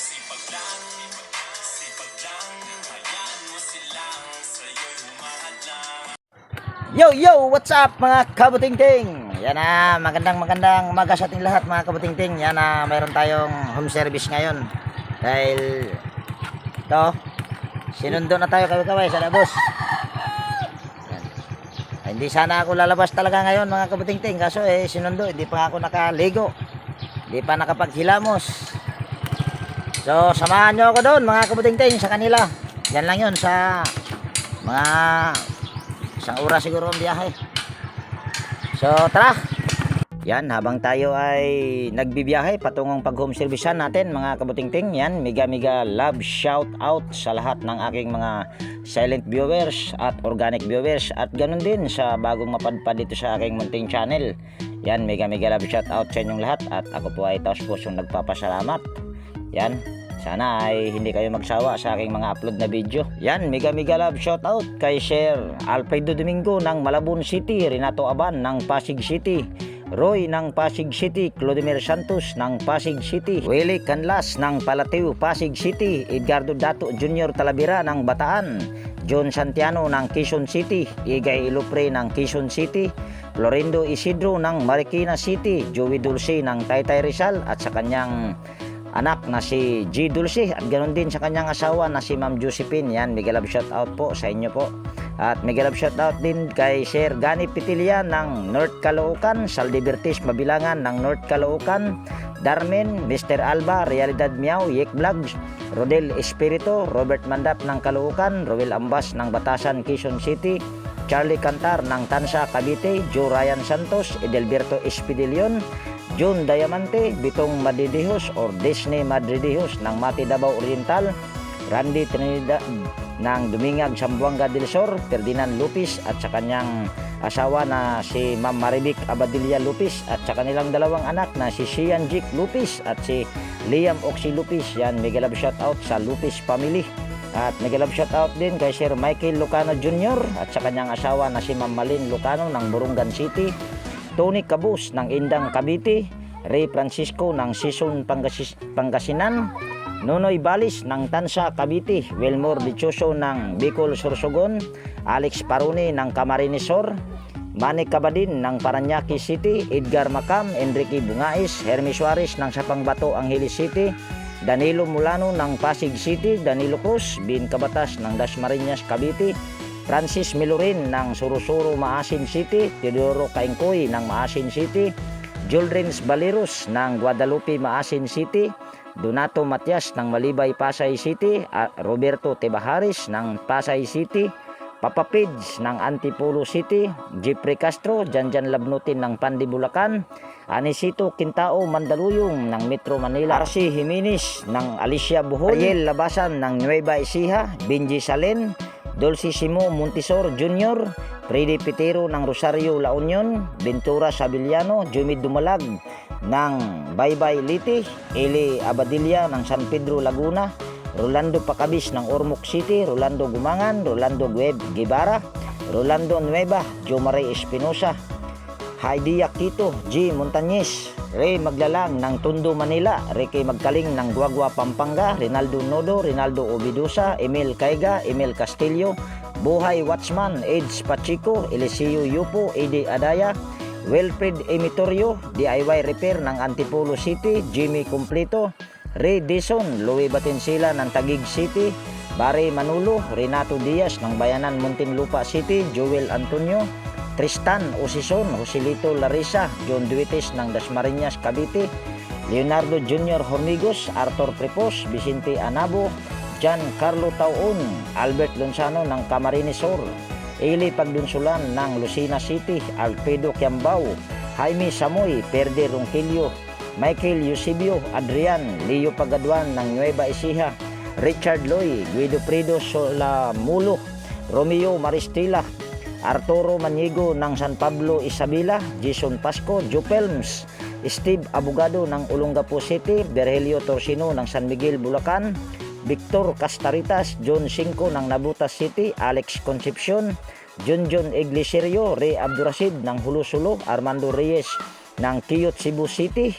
sipag lang Sipag lang Hayaan mo silang Sa'yo'y humahadlang Yo, yo! What's up mga kabutingting? Yan na, magandang magandang umaga sa ating lahat mga kabutingting. Yan na, mayroon tayong home service ngayon. Dahil, ito, sinundo na tayo kaway-kaway sa labos. Hindi sana ako lalabas talaga ngayon mga kabutingting. Kaso eh, sinundo, hindi pa ako nakaligo. Hindi pa nakapaghilamos. So, samahan nyo ako doon mga kabutingting sa kanila. Yan lang yun sa mga Isang oras siguro ang biyahe. So, tara! Yan, habang tayo ay nagbibiyahe patungong pag-home servicean natin mga kabutingting, yan, mega-mega love shout out sa lahat ng aking mga silent viewers at organic viewers at ganun din sa bagong mapadpad dito sa aking munting channel. Yan, mega-mega love shout out sa inyong lahat at ako po ay taos pusong nagpapasalamat. Yan, sana ay hindi kayo magsawa sa aking mga upload na video. Yan, mega mega love shoutout kay Sir Alfredo Domingo ng Malabon City, Renato Aban ng Pasig City, Roy ng Pasig City, Clodimir Santos ng Pasig City, Willie Canlas ng Palateo, Pasig City, Edgardo Dato Jr. Talavera ng Bataan, John Santiano ng Quezon City, Igay Ilupre ng Quezon City, Florindo Isidro ng Marikina City, Joey Dulce ng Taytay Rizal at sa kanyang anak na si G. Dulce at ganoon din sa kanyang asawa na si Ma'am Josephine. Yan, mega love shout out po sa inyo po. At mega love shout out din kay Sir Gani Pitilia ng North Caloocan, Saldibertis Mabilangan ng North Caloocan, Darmen, Mr. Alba, Realidad Miao, Yek Vlogs, Rodel Espirito, Robert Mandap ng Caloocan, Roel Ambas ng Batasan, Quezon City, Charlie Cantar ng Tansa, Cavite, Joe Ryan Santos, Edelberto Espidilion, June Diamante, Bitong Madridihos or Disney Madridihos ng Mati Davao Oriental, Randy Trinidad ng Dumingag Sambuanga del Sur, Ferdinand Lupis at sa kanyang asawa na si Ma'am Maribik Abadilla Lupis at sa kanilang dalawang anak na si Sian Jik Lupis at si Liam Oxy Lupis. Yan, mega love shout out sa Lupis family. At mega love shout out din kay Sir Michael Lucano Jr. at sa kanyang asawa na si Ma'am Malin Lucano ng Burungan City. Tony Cabus ng Indang Cavite, Ray Francisco ng Sison Pangasis- Pangasinan, Nonoy Balis ng Tansa Cavite, Wilmore Dichoso ng Bicol Sorsogon, Alex Paruni ng Camarines Sur, Manny Cabadin ng Paranaque City, Edgar Macam, Enrique Bungais, Hermes Suarez ng Sapangbato Angeles City, Danilo Mulano ng Pasig City, Danilo Cruz, Bin Kabatas ng Dasmariñas Cavite, Francis Milurin ng Surusuro Maasin City, Teodoro Kaingkoy ng Maasin City, Juldrins Baleros ng Guadalupe Maasin City, Donato Matias ng Malibay Pasay City, at Roberto Tebaharis ng Pasay City, Papa Pids ng Antipolo City, Jeffrey Castro, Janjan Labnutin ng Pandi Bulacan, Anisito Quintao Mandaluyong ng Metro Manila, RC Jimenez ng Alicia Bohol, Ariel Labasan ng Nueva Ecija, Benji Salen, Dulce Simo Montisor Jr., Freddy Pitero ng Rosario La Union, Ventura Sabiliano, Jimmy Dumalag ng Baybay Liti, Eli Abadilla ng San Pedro Laguna, Rolando Pacabis ng Ormoc City, Rolando Gumangan, Rolando Gueb Guevara, Rolando Nueva, Jomare Espinosa, Heidi Aquito, G. Montañez, Ray Maglalang ng Tondo, Manila, Ricky Magkaling ng Guagua, Pampanga, Rinaldo Nodo, Rinaldo Obidusa, Emil Caiga, Emil Castillo, Buhay Watchman, Eds Pachico, Eliseo Yupo, Edi Adaya, Wilfred Emitorio, DIY Repair ng Antipolo City, Jimmy Completo, Ray Dison, Louis Batinsila ng Taguig City, Barry Manulo, Renato Diaz ng Bayanan Muntinlupa City, Joel Antonio, Tristan Osison, Joselito Larissa, John Duites ng Dasmariñas, Cavite, Leonardo Jr. Hormigos, Arthur Prepos, Vicente Anabo, John Carlo Taon, Albert Lonsano ng Camarines Sur, Eli Pagdunsulan ng Lucena City, Alfredo Kiambao, Jaime Samoy, Perde Ronquillo, Michael Eusebio, Adrian, Leo Pagaduan ng Nueva Ecija, Richard Loy, Guido Prido Solamulo, Romeo Maristila, Arturo Manigo ng San Pablo Isabela, Jason Pasco, Joe Pelms, Steve Abogado ng Olongapo City, Berhelio Torsino ng San Miguel, Bulacan, Victor Castaritas, John Cinco ng Nabutas City, Alex Concepcion, John Iglesirio, Ray Abdurasid ng Hulusulo, Armando Reyes ng Kiyot Cebu City,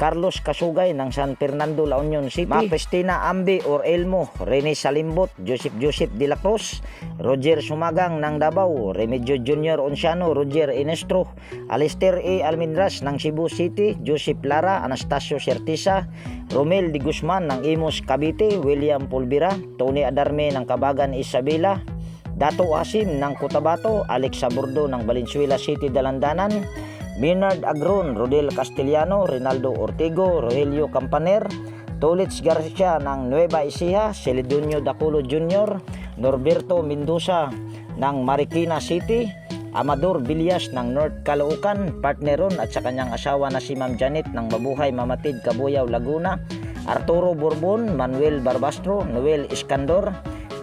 Carlos Kasugay ng San Fernando, La Union City, Ma Cristina Ambi or Elmo, Rene Salimbot, Joseph Joseph de la Cruz, Roger Sumagang ng Davao, Remedyo Junior Onciano, Roger Inestro, Alister A. Almindras ng Cebu City, Joseph Lara, Anastasio Certisa, Romel de Guzman ng Imos Cavite, William Pulvira, Tony Adarme ng Kabagan Isabela, Dato Asim ng Cotabato, Alex Saburdo ng Valenzuela City, Dalandanan, Bernard Agron, Rodel Castellano, Rinaldo Ortigo, Rogelio Campaner, Tulits Garcia ng Nueva Ecija, Celedonio Daculo Jr., Norberto Mendoza ng Marikina City, Amador Villas ng North Caloocan, partner ron at sa kanyang asawa na si Ma'am Janet ng Mabuhay Mamatid, Cabuyao, Laguna, Arturo Bourbon, Manuel Barbastro, Noel Iskandor,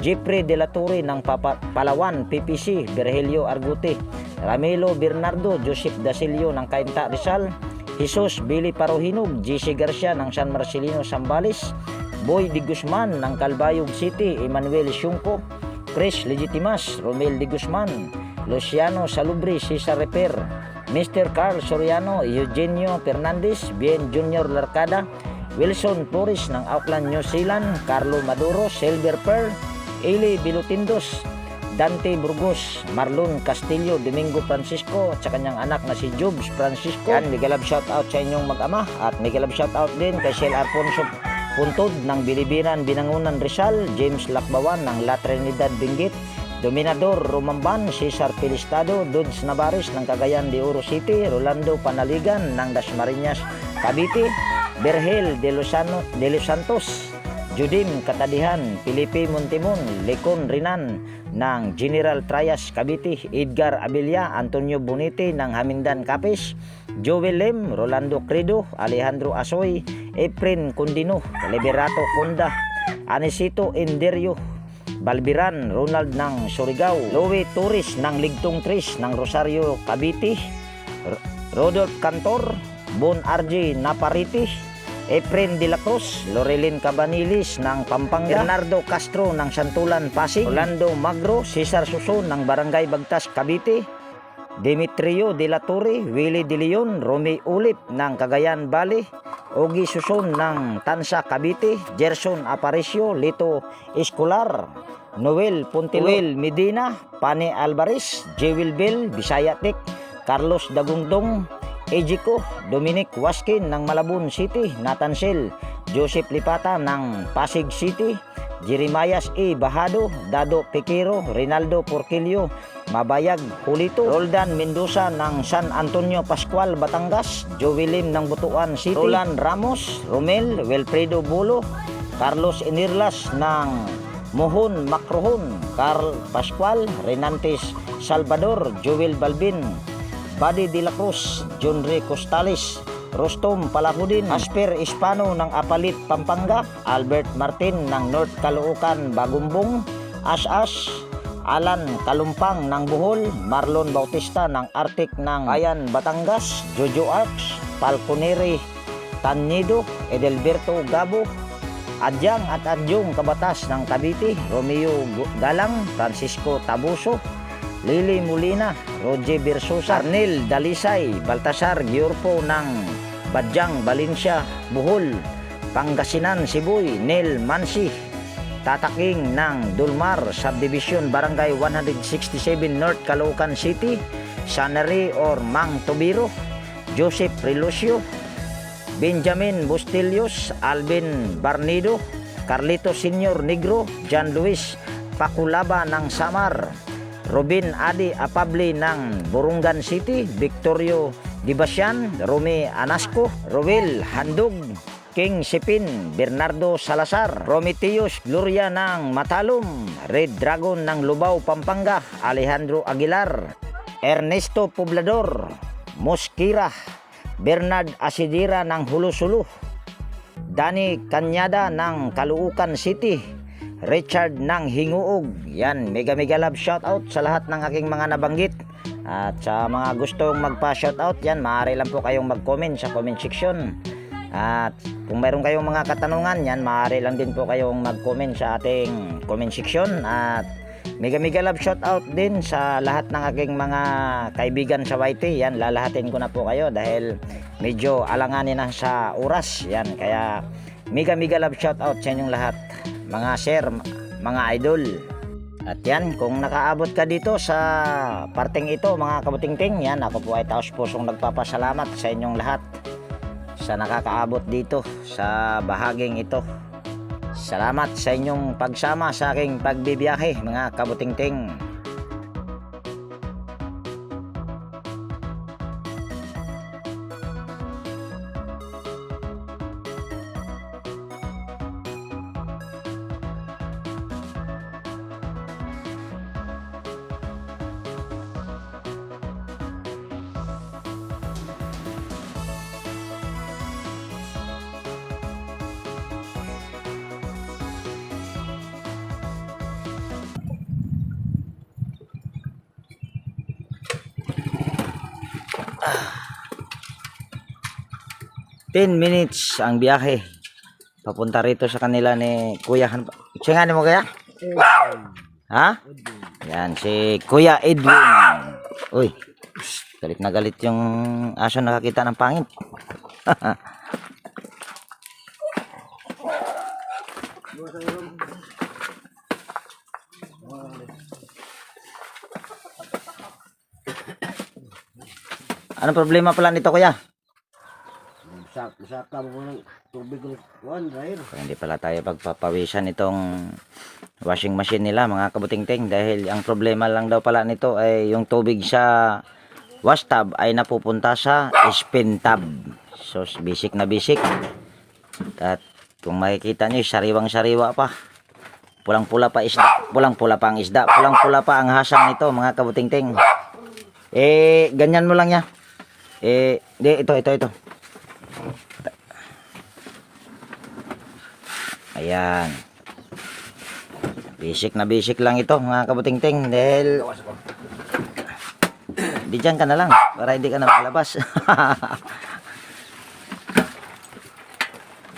Jeffrey De La Torre ng Papa- Palawan, PPC, Virgilio Argute, Ramelo Bernardo, Joseph Dasilio ng Cainta Rizal, Jesus Billy Parohinog, JC Garcia ng San Marcelino, Sambales, Boy Di Guzman ng Calbayog City, Emmanuel Syungko, Chris Legitimas, Romel Di Guzman, Luciano Salubre, Cesar Reper, Mr. Carl Soriano, Eugenio Fernandez, Bien Junior Larcada, Wilson Torres ng Auckland, New Zealand, Carlo Maduro, Silver Pearl, Eli Bilutindos, Dante Burgos, Marlon Castillo, Domingo Francisco at sa kanyang anak na si Jobs Francisco. Yan, mega love shout out sa inyong mag-ama at mega love shout out din kay Shel Alfonso Puntod ng Bilibinan, Binangunan Rizal, James Lakbawan ng La Trinidad Benguet, Dominador Rumamban, Cesar Pilistado, Dudes Navares ng Cagayan de Oro City, Rolando Panaligan ng Dasmariñas, Cavite, Berhel de Los Santos, Judim Katadihan, Felipe Montimon, Lecon Rinan ng General Trias Cavite, Edgar Abilia, Antonio Bonite ng Hamindan Capes, Joel Lem, Rolando Credo, Alejandro Asoy, Efren Condino, Liberato Conda, Anisito Enderio, Balbiran, Ronald ng Surigao, Louie Torres ng Ligtong Tris ng Rosario Cavite, R- Rodolph Cantor, Bon RJ Napariti, Efren de la Cruz, Lorelin Cabanilis ng Pampanga, Bernardo Castro ng Santulan, Pasig, Orlando Magro, Cesar Suso ng Barangay Bagtas, Cavite, Demetrio de la Torre, Willie de Leon, Romy Ulip ng Cagayan Valley, Ogi Suson ng Tansa Cavite, Gerson Aparicio, Lito Escolar, Noel Pontiluel Medina, Pane Alvarez, Jewel Bell, Bisaya Tech, Carlos Dagungdong, Ejiko, Dominic Waskin ng Malabon City, Nathan Sel, Joseph Lipata ng Pasig City, Jeremias E. Bahado, Dado Piquero, Rinaldo Porquillo, Mabayag Pulito, Roldan Mendoza ng San Antonio Pascual, Batangas, Joelim ng Butuan City, Roland Ramos, Romel, Wilfredo Bulo, Carlos Inirlas ng Mohon Macrohon, Carl Pascual, Renantes Salvador, Joel Balbin, Buddy De La Cruz, John Ray Costales, Rostom Palahudin, Asper Hispano ng Apalit, Pampanga, Albert Martin ng North Caloocan, Bagumbong, As-As, Alan Kalumpang ng Bohol, Marlon Bautista ng Arctic ng Ayan, Batangas, Jojo Arcs, Falconeri, Tanyido, Edelberto Gabo, Adyang at Adyong Kabatas ng Cavite, Romeo Galang, Francisco Tabuso, Lily Molina, Roger Bersosa, Arnel Dalisay, Baltasar Giorpo ng Badyang, Valencia, Bohol, Pangasinan, Sibuy, Nel Mansi, Tataking ng Dulmar, Subdivision Barangay 167 North Caloocan City, Sanary or Mang Tobiro, Joseph Relucio, Benjamin Bustillos, Alvin Barnido, Carlito Senior Negro, John Luis Pakulaba ng Samar, Robin Adi Apable ng Burungan City, Victorio Dibasyan, Rome Anasco, Roel Handog, King Sipin, Bernardo Salazar, Prometheus Gloria ng Matalom, Red Dragon ng Lubao, Pampanga, Alejandro Aguilar, Ernesto Poblador, Mosquira, Bernard Asidira ng Hulusulu, Dani Kanyada ng Caloocan City, Richard ng Hinguog. Yan, mega mega love shoutout sa lahat ng aking mga nabanggit. At sa mga gustong magpa-shoutout yan, maaari lang po kayong mag-comment sa comment section. At kung mayroon kayong mga katanungan yan, maaari lang din po kayong mag-comment sa ating comment section. At Mega mega love shout out din sa lahat ng aking mga kaibigan sa YT. Yan, lalahatin ko na po kayo dahil medyo alanganin na sa oras. Yan, kaya mega mega love shout out sa inyong lahat. Mga sir, mga idol. At yan, kung nakaabot ka dito sa parteng ito, mga kabutingting, yan, ako po ay taos pusong nagpapasalamat sa inyong lahat sa nakakaabot dito sa bahaging ito. Salamat sa inyong pagsama sa aking pagbibiyahe, mga kabutingting. Ten minutes ang biyahe. Papunta rito sa kanila ni Kuya. Ba? Singanin mo kaya? Ha? Yan, si Kuya Edwin. Uy, galit na galit yung aso nakakita ng pangit. Ano problema pala nito kuya? Sak, saka mo ng tubig ng kuwan, dryer. So, hindi pala tayo pagpapawisan itong washing machine nila mga kabutingting dahil ang problema lang daw pala nito ay yung tubig sa wash tub ay napupunta sa spin tub. So basic na basic. At kung makikita niyo sariwang sariwa pa. Pulang-pula pa isda, pulang-pula pa ang isda, pulang-pula pa ang hasang nito mga kabutingting. Eh ganyan mo lang ya. Eh di ito ito ito. Ayan. Basic na basic lang ito mga kabutingting dahil di dyan ka na lang para hindi ka na makalabas.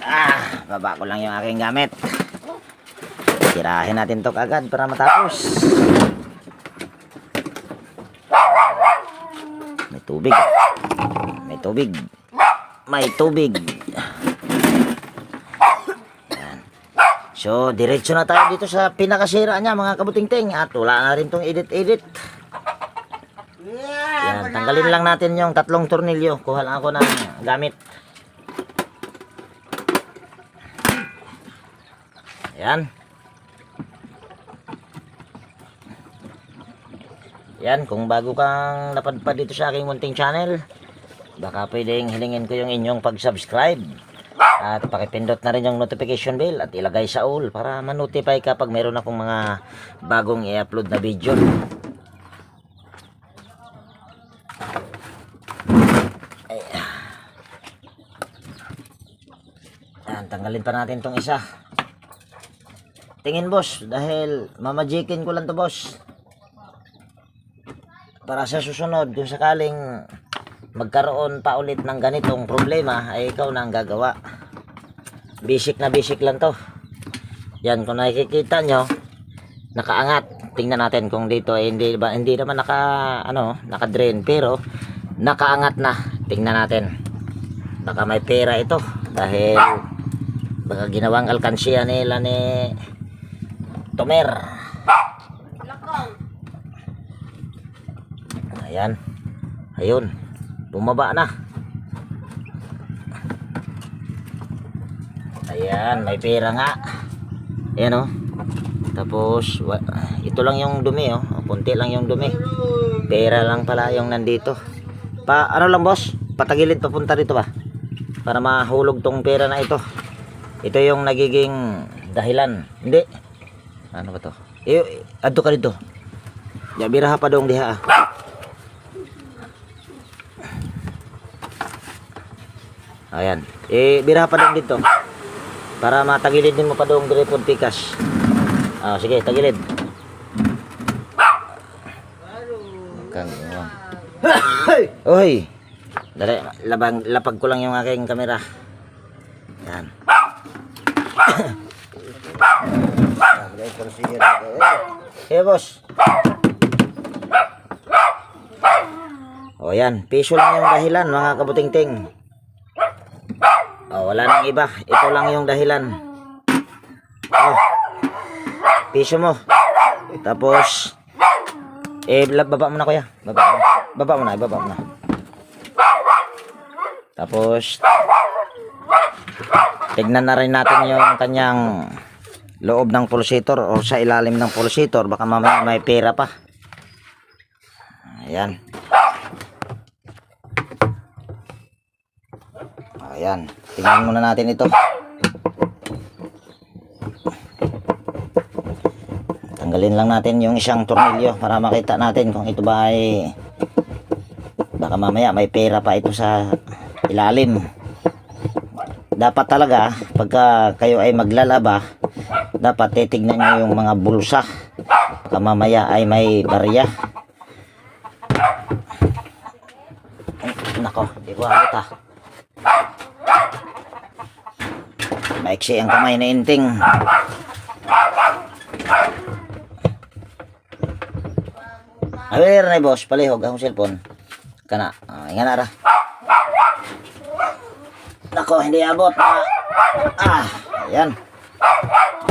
ah, baba ko lang yung aking gamit. Tirahin natin to agad para matapos. May tubig. Tubig. May tubig. So, diretso na tayo dito sa pinakasira niya mga kabutingting at wala na rin tong edit-edit. Yan, tanggalin lang natin yung tatlong tornilyo. Kuha lang ako ng gamit. Yan. Yan, kung bago kang napadpad dito sa aking munting channel, baka pwedeng hilingin ko yung inyong pag-subscribe. At pakipindot na rin yung notification bell at ilagay sa all para ma-notify ka pag meron akong mga bagong i-upload na video. Ay. Yan, tanggalin pa natin tong isa. Tingin boss, dahil mamajikin ko lang to boss. Para sa susunod, kung sakaling magkaroon pa ulit ng ganitong problema, ay ikaw na ang gagawa. Basic na basic lang to. Yan, kung nakikita nyo, nakaangat. Tingnan natin kung dito ay hindi ba hindi naman naka ano, naka-drain pero nakaangat na. Tingnan natin. Baka may pera ito dahil baka ginawang alkansiya nila ni Tomer. Ayan. Ayun. Bumaba na. Ayan, may pera nga. Ayan oh. Tapos, ito lang yung dumi oh. Punti lang yung dumi. Pera lang pala yung nandito. Pa, ano lang boss? Patagilid papunta rito ba? Para mahulog tong pera na ito. Ito yung nagiging dahilan. Hindi. Ano ba to? Adto ka dito. Yabiraha pa dong diha ah. Ayan. Eh, biraha pa dong dito. Para matagilid din mo pa dong dire pod pikas. Ah, sige, tagilid. Kang Oy. Dali, labang lapag ko lang yung aking kamera. Yan. Siya. Eh, boss. O yan, piso lang yung dahilan mga kabutingting. O, wala nang iba. Ito lang yung dahilan. O, piso mo. Tapos, eh, baba mo na kuya. Baba mo. Baba mo na, baba mo na. Tapos, tignan na rin natin yung kanyang loob ng pulsator o sa ilalim ng pulsator. Baka mamaya may pera pa. Ayan. Ayan. Tingnan muna natin ito. Tanggalin lang natin yung isang tornilyo para makita natin kung ito ba ay baka mamaya may pera pa ito sa ilalim. Dapat talaga pagka kayo ay maglalaba, dapat titignan nyo yung mga bulsa. Baka mamaya ay may barya. Ay, nako, di ko ah. Maiksi ang kamay na inting. Aware na boss, palihog akong cellphone. Kana, ah, nga na ra. Nako, hindi abot na. Ah, ayan.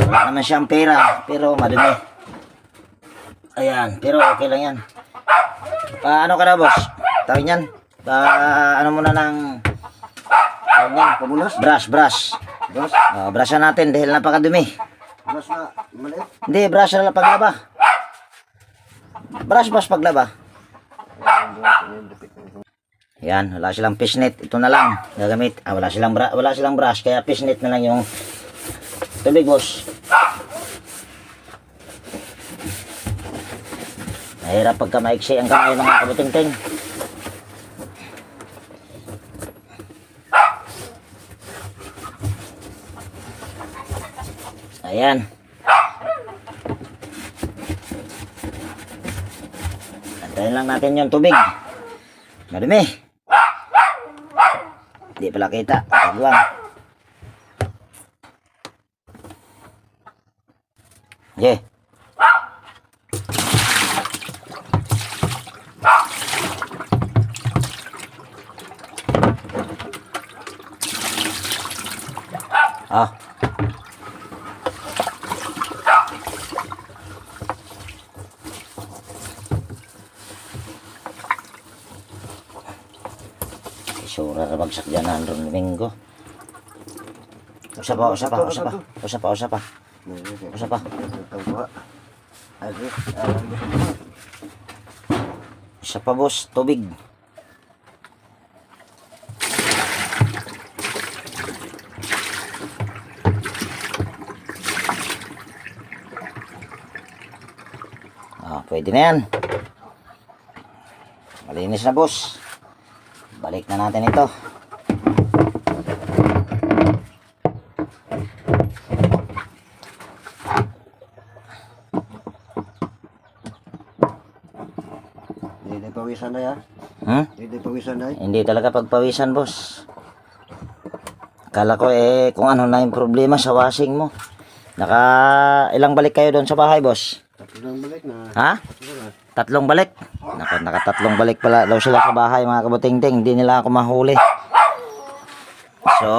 Wala naman siyang pera, pero madumi. Ayan, pero okay lang yan. Pa, ano ka na boss? Tawin yan. Pa, ano muna ng Ano, pamulas? brush, brush. Bas, Oh, brush na natin dahil napakadumi. bas na, maliit. Hindi, brush na lang paglaba. Brush, brush paglaba. Yan, wala silang fishnet. Ito na lang gagamit. Ah, wala silang bra wala silang brush kaya fishnet na lang yung tubig, boss. Mahirap pagka maiksi ang kamay ng mga kabuting-ting. Ayan. Antayin lang natin yung tubig. Madumi. Hindi pala kita. Tagwang. Yeah. Ah. Isura na bagsak dyan na Andron Domingo. Usa pa, usa pa, usa pa. Usa pa, usa pa. Usa pa. Usa pa, boss. Tubig. Ah, pwede na yan. Malinis na, boss. Balik na natin ito. Hindi na pawisan na ya. Hmm? Hindi pawisan na. Hindi talaga pagpawisan, boss. Akala ko eh kung ano na yung problema sa washing mo. Naka ilang balik kayo doon sa bahay, boss? Nang balik na. Ha? Tatlong balik? Naka, nakatatlong balik pala daw sila sa bahay, mga kabuting-ting. Hindi nila ako mahuli. So,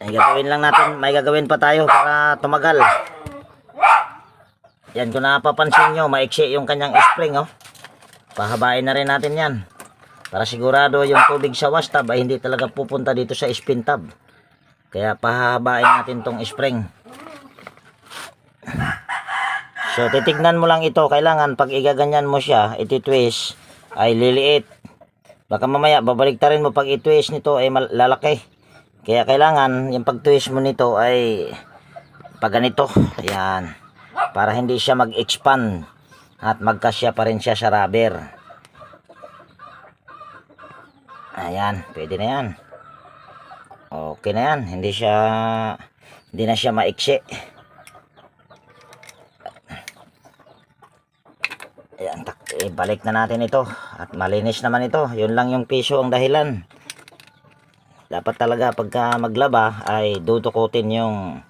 may gagawin lang natin, may gagawin pa tayo para tumagal. Yan, kung napapansin nyo, maiksi yung kanyang spring, oh. Pahabain na rin natin yan. Para sigurado yung tubig sa wash tub ay hindi talaga pupunta dito sa spin tub. Kaya pahabain natin tong spring. So, titignan mo lang ito. Kailangan pag igaganyan mo siya, iti-twist, ay liliit. Baka mamaya, babalik rin mo pag i-twist nito ay lalaki. Kaya kailangan, yung pag-twist mo nito ay pag ganito. Ayan. Para hindi siya mag-expand at magkasya pa rin siya sa rubber. Ayan, pwede na yan. Okay na yan. Hindi siya, hindi na siya maiksi. Ayan, tak, eh, balik na natin ito. At malinis naman ito. Yun lang yung piso ang dahilan. dapat talaga pagka maglaba ay dudukutin yung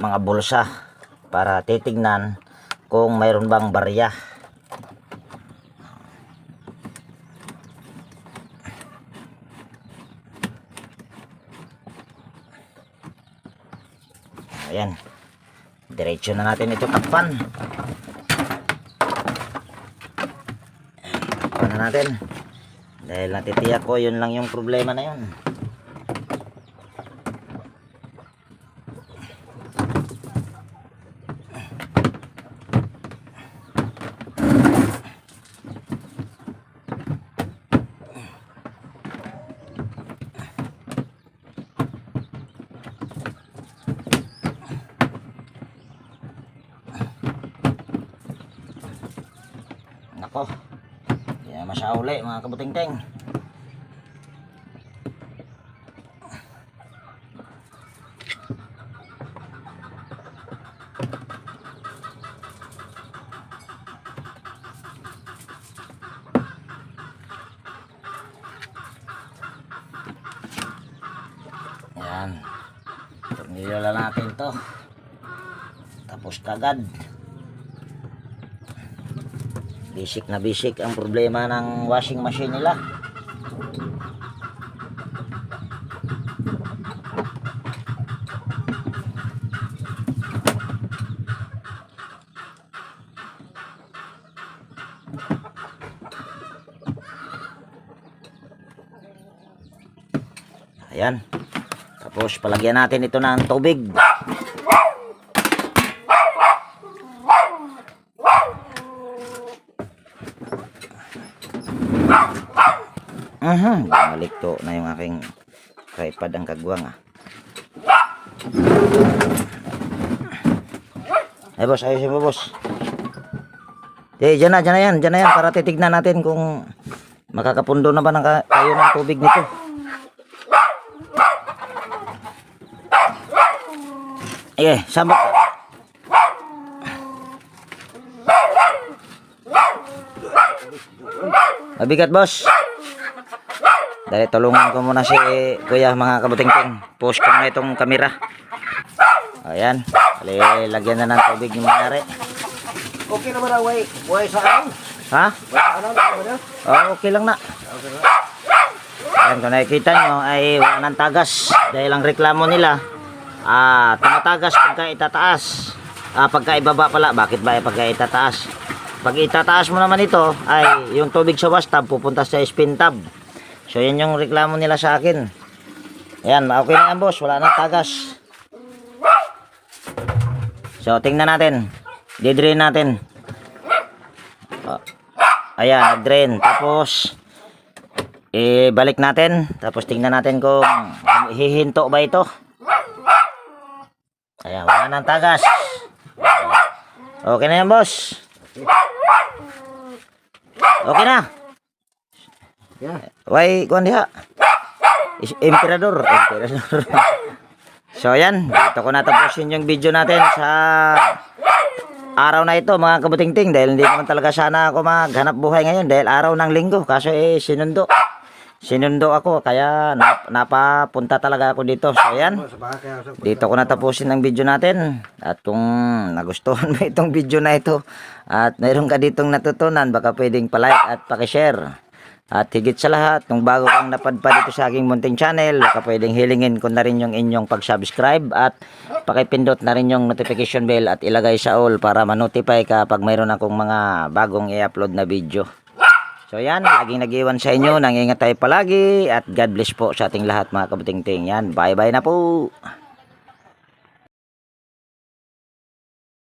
mga bulsa para titignan kung mayroon bang barya. Ayan. Diretso na natin ito takpan. Takpan na natin. Dahil natitiyak ko, yun lang yung problema na yun. Nako. Hindi na masyauli mga kabuting-ting. Yan. Tornilyo lang natin to. Tapos kagad. Basic na basic ang problema ng washing machine nila. Ayan. Tapos palagyan natin ito ng tubig. Mhm, bumalik to na yung aking tripod ang kagwang ah. Ay boss, ayusin mo boss. Eh, dyan na, dyan na yan, dyan na yan para titignan natin kung makakapundo na ba ng ka- kayo ng tubig nito. Eh, sabak. Mabigat boss. Dali tulungan ko muna si Kuya mga kabuting-ting. Post ko na itong kamera. Ayan. Dali, lagyan na ng tubig yung mayari. Okay naman ang way. Way sa ano? Ha? Way sa ano? Ano na? Oh, okay lang na. Ayan, kung nakikita nyo ay wala ng tagas. Dahil ang reklamo nila, ah, tumatagas pagka itataas. Ah, pagka ibaba pala. Bakit ba pagka itataas? Pag itataas mo naman ito, ay yung tubig sa wash tub pupunta sa spin tub. So, yan yung reklamo nila sa akin. Ayan, okay na yan boss. Wala nang tagas. So, tingnan natin. Didrain natin. Oh. Ayan, nag-drain. Tapos, eh, balik natin. Tapos, tingnan natin kung hihinto ba ito. Ayan, wala nang tagas. Okay na yan, boss. Okay na. Yeah. Why, kuhan diha? Emperador. Emperador. so, yan. Dito ko natapusin yung video natin sa araw na ito, mga kabutingting. Dahil hindi naman talaga sana ako maghanap buhay ngayon. Dahil araw ng linggo. Kaso eh, sinundo. Sinundo ako. Kaya nap napapunta talaga ako dito. So, yan. Dito ko natapusin ang video natin. At kung nagustuhan mo itong video na ito at mayroon ka ditong natutunan, baka pwedeng palike at pakishare. At higit sa lahat, kung bago kang napadpad dito sa aking munting channel, baka pwedeng hilingin ko na rin yung inyong pag-subscribe at pakipindot na rin yung notification bell at ilagay sa all para ma-notify ka pag mayroon akong mga bagong i-upload na video. So yan, laging nag-iwan sa inyo, nangingat tayo palagi at God bless po sa ating lahat mga kabuting-ting. Yan, bye-bye na po!